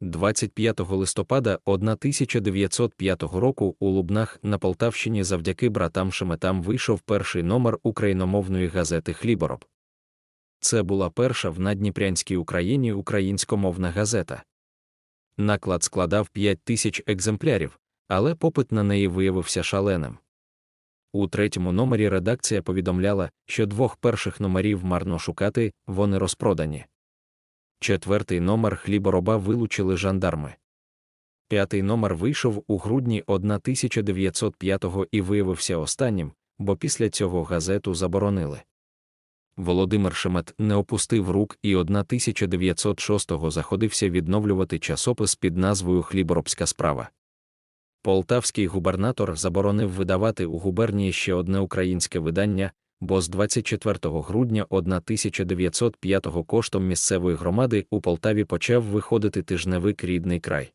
25 листопада 1905 року у Лубнах на Полтавщині завдяки братам Шеметам вийшов перший номер україномовної газети Хлібороб. Це була перша в надніпрянській Україні українськомовна газета. Наклад складав 5 тисяч екземплярів, але попит на неї виявився шаленим. У третьому номері редакція повідомляла, що двох перших номерів марно шукати, вони розпродані. Четвертий номер хлібороба вилучили жандарми. П'ятий номер вийшов у грудні 1905-го і виявився останнім, бо після цього газету заборонили. Володимир Шемет не опустив рук і 1906-го заходився відновлювати часопис під назвою Хліборобська справа. Полтавський губернатор заборонив видавати у губернії ще одне українське видання, бо з 24 грудня 1905 коштом місцевої громади у Полтаві почав виходити тижневик рідний край.